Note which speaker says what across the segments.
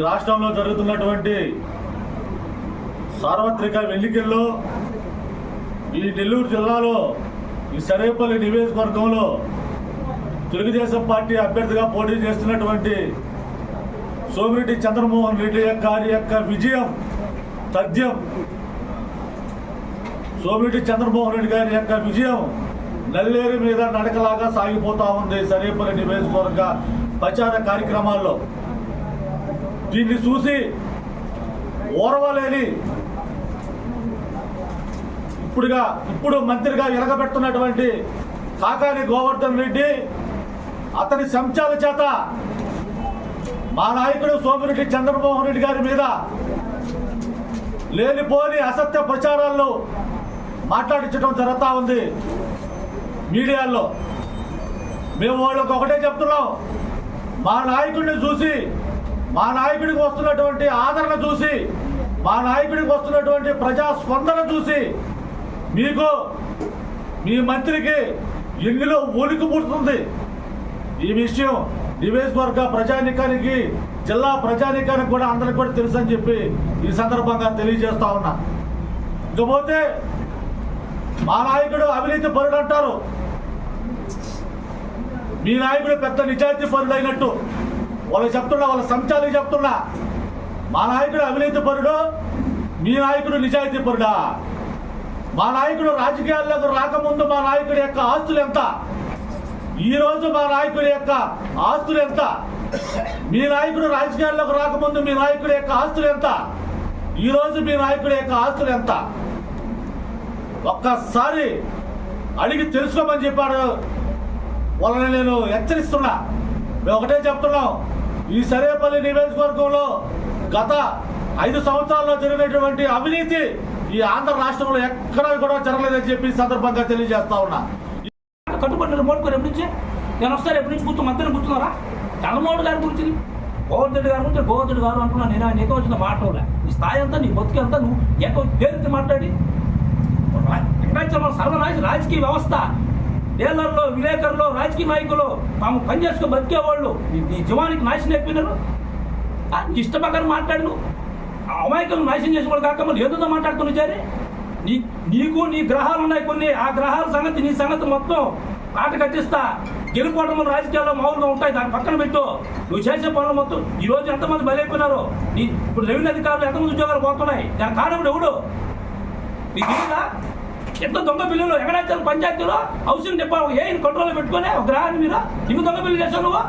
Speaker 1: ఈ రాష్ట్రంలో జరుగుతున్నటువంటి సార్వత్రిక ఎన్నికల్లో ఈ నెల్లూరు జిల్లాలో ఈ సరేపల్లి నియోజకవర్గంలో తెలుగుదేశం పార్టీ అభ్యర్థిగా పోటీ చేస్తున్నటువంటి సోమిరెడ్డి చంద్రమోహన్ రెడ్డి యొక్క గారి యొక్క విజయం తథ్యం సోమిరెడ్డి చంద్రమోహన్ రెడ్డి గారి యొక్క విజయం నల్లేరు మీద నడకలాగా సాగిపోతా ఉంది సరేపల్లి నియోజకవర్గ ప్రచార కార్యక్రమాల్లో. దీన్ని చూసి ఓర్వలేని ఇప్పుడుగా ఇప్పుడు మంత్రిగా ఎలగబెడుతున్నటువంటి కాకాని గోవర్ధన్ రెడ్డి అతని శంచాల చేత మా నాయకుడు సోమిరెడ్డి చంద్రమోహన్ రెడ్డి గారి మీద లేనిపోని అసత్య ప్రచారాల్లో మాట్లాడించడం జరుగుతూ ఉంది మీడియాలో మేము వాళ్ళకి ఒకటే చెప్తున్నాం మా నాయకుడిని చూసి మా నాయకుడికి వస్తున్నటువంటి ఆదరణ చూసి మా నాయకుడికి వస్తున్నటువంటి ప్రజా స్పందన చూసి మీకు మీ మంత్రికి ఎన్నిలో ఉనికి పుడుతుంది. ఈ విషయం నివేశవర్గ ప్రజానికానికి జిల్లా ప్రజానికానికి కూడా అందరికి కూడా తెలుసు అని చెప్పి ఈ సందర్భంగా తెలియజేస్తా ఉన్నా. ఇకపోతే మా నాయకుడు అవినీతి పరుడు అంటారు మీ నాయకుడు పెద్ద నిజాయితీ పరుడు అయినట్టు వాళ్ళకి చెప్తున్నా వాళ్ళ సంచాలు చెప్తున్నా. మా నాయకుడు అవినీతి పరుడు? మీ నాయకుడు నిజాయితీ పరుడా? మా నాయకుడు రాజకీయాల్లోకి రాకముందు మా నాయకుడి యొక్క ఆస్తులు ఎంత? ఈ రోజు మా నాయకుడి యొక్క ఆస్తులు ఎంత? మీ నాయకుడు రాజకీయాల్లోకి రాకముందు మీ నాయకుడి యొక్క ఆస్తులు ఎంత? ఈరోజు మీ నాయకుడి యొక్క ఆస్తులు ఎంత? ఒక్కసారి అడిగి తెలుసుకోమని చెప్పాడు. వాళ్ళని నేను హెచ్చరిస్తున్నా. మేము ఒకటే చెప్తున్నాం. ఈ సరేపల్లి నియోజకవర్గంలో గత ఐదు సంవత్సరాల్లో జరిగినటువంటి అవినీతి ఈ ఆంధ్ర రాష్ట్రంలో ఎక్కడా కూడా జరగలేదని చెప్పి సందర్భంగా తెలియజేస్తా ఉన్నా.
Speaker 2: కట్టుబడి మోడుకోరు ఎప్పటి నుంచి? నేను వస్తాను ఎప్పటి నుంచి కూర్చో మధ్యన కూర్చున్నారా? చంద్రమోహన్ గారి గురించి గోవర్ధన్ గారి గురించి గోవర్ధన్ గారు అంటున్నా నేను నీతో వచ్చిన మాటలే నీ స్థాయి అంతా నీ బతుకు అంతా నువ్వు ఎక్కడ దేనికి మాట్లాడి? వెంకటాచలం సర్వనాశ రాజకీయ వ్యవస్థ డీలర్లు విలేకరులు రాజకీయ నాయకులు తాము పని చేసుకుని బతికేవాళ్ళు. నీ- జీవానికి నాశనం అయిపోయినారు. ఆ, నీ ఇష్టపక్కన మాట్లాడు ఆ అమాయకులు నాశనం చేసుకోవడం కాక మళ్ళీ ఏదో మాట్లాడుతున్నా సరే నీ నీకు నీ గ్రహాలు ఉన్నాయి కొన్ని. ఆ గ్రహాల సంగతి నీ సంగతి మొత్తం కాట కట్టిస్తా. గెలుపోవడం రాజకీయాల్లో మామూలుగా ఉంటాయి. దాని పక్కన పెట్టు. నువ్వు చేసే పనులు మొత్తం ఈ రోజు ఎంతమంది బలైపోయినారు. నీ ఇప్పుడు రెవెన్యూ అధికారులు ఎంతమంది ఉద్యోగాలు పోతున్నాయి. దాని కారణం ఎవడు? నీకు ఎంత దొంగ బిల్లులు ఎక్కడాచారు పంచాయతీలో హౌసింగ్ డిపార్ట్మెంట్ ఏ కంట్రోల్లో పెట్టుకొని ఒక గ్రహాన్ని మీద ఇన్ని దొంగ బిల్లు చేశావు నువ్వు?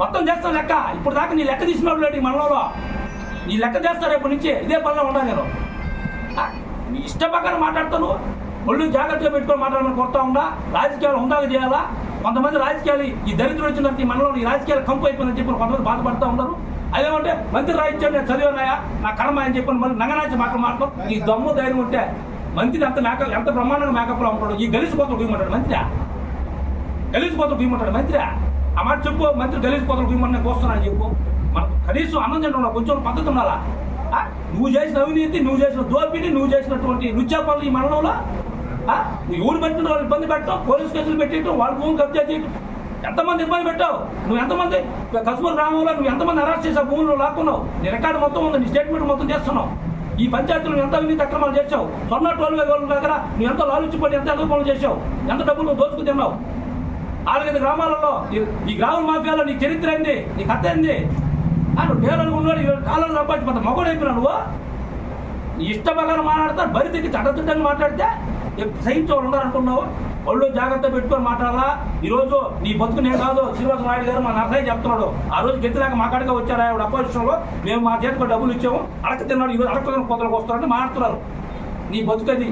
Speaker 2: మొత్తం చేస్తాను లెక్క. ఇప్పుడు దాకా నీ లెక్క తీసినప్పుడు లేడు ఈ మనలో నీ లెక్క చేస్తా రేపు నుంచి ఇదే పనిలో ఉండాలి నేను. నీ ఇష్ట ప్రకారం మాట్లాడతాను ఒళ్ళు జాగ్రత్తగా పెట్టుకొని మాట్లాడమని కొడతా ఉందా రాజకీయాలు ఉందాక చేయాలా? కొంతమంది రాజకీయాలు ఈ దరిద్రం వచ్చిన ఈ మనలో ఈ రాజకీయాలు కంపు అయిపోయిందని చెప్పి కొంతమంది బాధపడతా ఉన్నారు. అదేమంటే మంత్రి రాయించాడు నేను చదివానాయా నా కర్మ అని చెప్పి మళ్ళీ నంగనాచి మాటలు మాట్లాడు ఈ దమ్ము ధైర్యం ఉంటే మంత్రి ఎంత మేకప్ ఎంత బ్రహ్మాండంగా మేకప్లో ఉంటాడు ఈ గలీసి కోతలు భీమంటాడు మంత్రి. గలీజ్ కోతలు భీమంటాడు మంత్రి. ఆ మాట చెప్పు మంత్రి గలీజ్ కోతలు భీమని కోస్తున్నాను చెప్పు. మనకు కనీసం అన్నం తింటున్నా కొంచెం పద్ధతి ఉండాలా? ఆ? నువ్వు చేసిన అవినీతి నువ్వు చేసిన దోపిడి నువ్వు చేసినటువంటి నృత్యాపాలు ఈ మండలంలో? నువ్వు ఊరు పెట్టిన వాళ్ళు ఇబ్బంది పెట్టడం పోలీస్ కేసులు పెట్టడం వాళ్ళ భూమి కబ్జా చేయటం. ఎంతమంది ఇబ్బంది పెట్టావు? నువ్వు ఎంతమంది? కసుమూరు గ్రామంలో నువ్వు ఎంతమంది అరెస్ట్ చేసావు భూములు లాక్కున్నావు? నీ రికార్డు మొత్తం ఉంది నీ స్టేట్మెంట్ మొత్తం చేస్తున్నావు. ఈ పంచాయతీలు ఎంత అవినీతి అక్రమాలు చేసావు సొన్న టోల్ వాళ్ళ దగ్గర నువ్వు ఎంత లాలుచిపడి ఎంత ఎంత పనులు చేసావు ఎంత డబ్బులు నువ్వు దోచుకు తిన్నావు? నాలుగైదు గ్రామాలలో ఈ- గ్రామ మాఫియాలో నీ చరిత్ర ఏంది? నీ కథ ఏంది? ఆ, నేలను ఉన్నాడు కాలంలో సంపాదించి పెద్ద మగోడు అయిపోయినా నువ్వు? నీ మాట్లాడతా బరి దిగి మాట్లాడితే సైన్స్ వాళ్ళు ఉన్నారంటున్నావు ఒళ్ళు జాగ్రత్త పెట్టుకొని మాట్లాడాలా? ఈరోజు నీ బతుకు నేను కాదు శ్రీనివాస నాయుడు గారు మా నర్సయ్య చెప్తున్నాడు. ఆ రోజు గెలిచినాక మా కాడిగా వచ్చారు ఆవిడ అపోజిషన్లో. మేము మా చేతికి డబ్బులు ఇచ్చాము. అడక తిన్నాడు ఈరోజు అడక కొత్తలకు వస్తారంటే మాట్లాడుతున్నారు. నీ బతుకది.